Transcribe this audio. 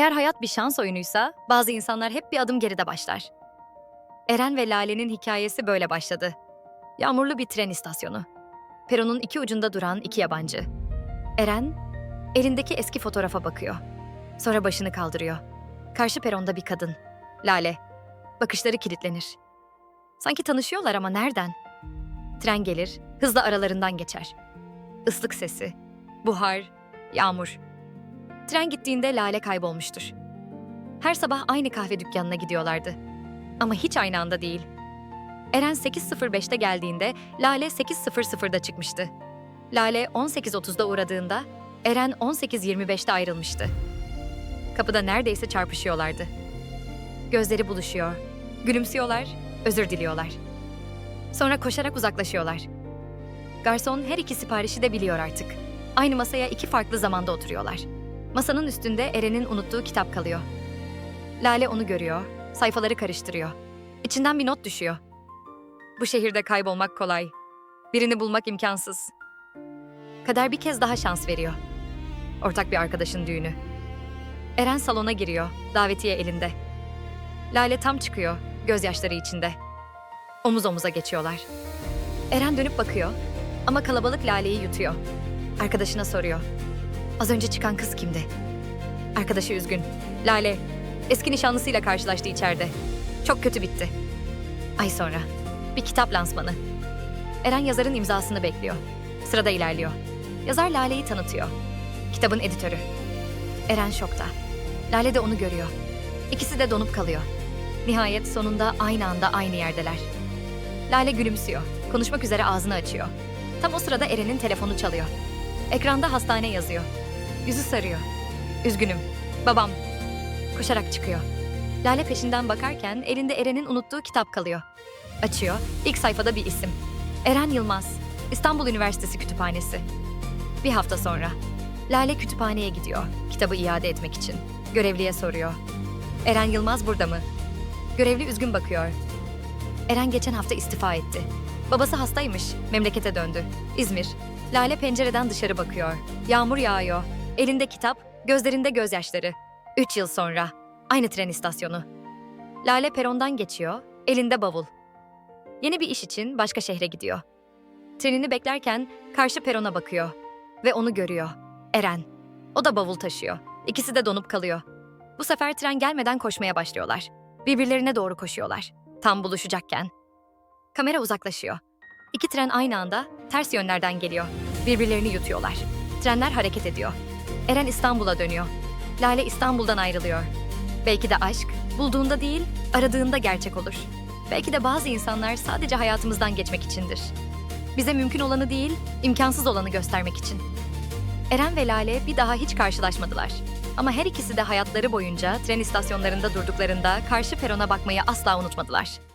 Eğer hayat bir şans oyunuysa bazı insanlar hep bir adım geride başlar. Eren ve Lale'nin hikayesi böyle başladı. Yağmurlu bir tren istasyonu. Peronun iki ucunda duran iki yabancı. Eren, elindeki eski fotoğrafa bakıyor. Sonra başını kaldırıyor. Karşı peronda bir kadın. Lale. Bakışları kilitlenir. Sanki tanışıyorlar ama nereden? Tren gelir, hızla aralarından geçer. Islık sesi, buhar, yağmur. Tren gittiğinde Lale kaybolmuştur. Her sabah aynı kahve dükkanına gidiyorlardı. Ama hiç aynı anda değil. Eren 8.05'te geldiğinde Lale 8.00'da çıkmıştı. Lale 18.30'da uğradığında Eren 18.25'te ayrılmıştı. Kapıda neredeyse çarpışıyorlardı. Gözleri buluşuyor. Gülümsüyorlar, özür diliyorlar. Sonra koşarak uzaklaşıyorlar. Garson her iki siparişi de biliyor artık. Aynı masaya iki farklı zamanda oturuyorlar. Masanın üstünde Eren'in unuttuğu kitap kalıyor. Lale onu görüyor, sayfaları karıştırıyor. İçinden bir not düşüyor. Bu şehirde kaybolmak kolay. Birini bulmak imkansız. Kader bir kez daha şans veriyor. Ortak bir arkadaşın düğünü. Eren salona giriyor, davetiye elinde. Lale tam çıkıyor, gözyaşları içinde. Omuz omuza geçiyorlar. Eren dönüp bakıyor ama kalabalık Lale'yi yutuyor. Arkadaşına soruyor. Az önce çıkan kız kimdi? Arkadaşı üzgün. Lale, eski nişanlısıyla karşılaştı içeride. Çok kötü bitti. Ay sonra. Bir kitap lansmanı. Eren yazarın imzasını bekliyor. Sırada ilerliyor. Yazar Lale'yi tanıtıyor. Kitabın editörü. Eren şokta. Lale de onu görüyor. İkisi de donup kalıyor. Nihayet sonunda aynı anda aynı yerdeler. Lale gülümsüyor. Konuşmak üzere ağzını açıyor. Tam o sırada Eren'in telefonu çalıyor. Ekranda hastane yazıyor. Yüzü sarıyor. Üzgünüm. Babam. Koşarak çıkıyor. Lale peşinden bakarken elinde Eren'in unuttuğu kitap kalıyor. Açıyor. İlk sayfada bir isim. Eren Yılmaz. İstanbul Üniversitesi Kütüphanesi. Bir hafta sonra. Lale kütüphaneye gidiyor. Kitabı iade etmek için. Görevliye soruyor. Eren Yılmaz burada mı? Görevli üzgün bakıyor. Eren geçen hafta istifa etti. Babası hastaymış, memlekete döndü. İzmir. Lale pencereden dışarı bakıyor. Yağmur yağıyor. Elinde kitap, gözlerinde gözyaşları. Üç yıl sonra. Aynı tren istasyonu. Lale perondan geçiyor, elinde bavul. Yeni bir iş için başka şehre gidiyor. Trenini beklerken karşı perona bakıyor. Ve onu görüyor. Eren. O da bavul taşıyor. İkisi de donup kalıyor. Bu sefer tren gelmeden koşmaya başlıyorlar. Birbirlerine doğru koşuyorlar. Tam buluşacakken. Kamera uzaklaşıyor. İki tren aynı anda ters yönlerden geliyor. Birbirlerini yutuyorlar. Trenler hareket ediyor. Eren İstanbul'a dönüyor. Lale İstanbul'dan ayrılıyor. Belki de aşk bulduğunda değil, aradığında gerçek olur. Belki de bazı insanlar sadece hayatımızdan geçmek içindir. Bize mümkün olanı değil, imkansız olanı göstermek için. Eren ve Lale bir daha hiç karşılaşmadılar. Ama her ikisi de hayatları boyunca tren istasyonlarında durduklarında karşı perona bakmayı asla unutmadılar.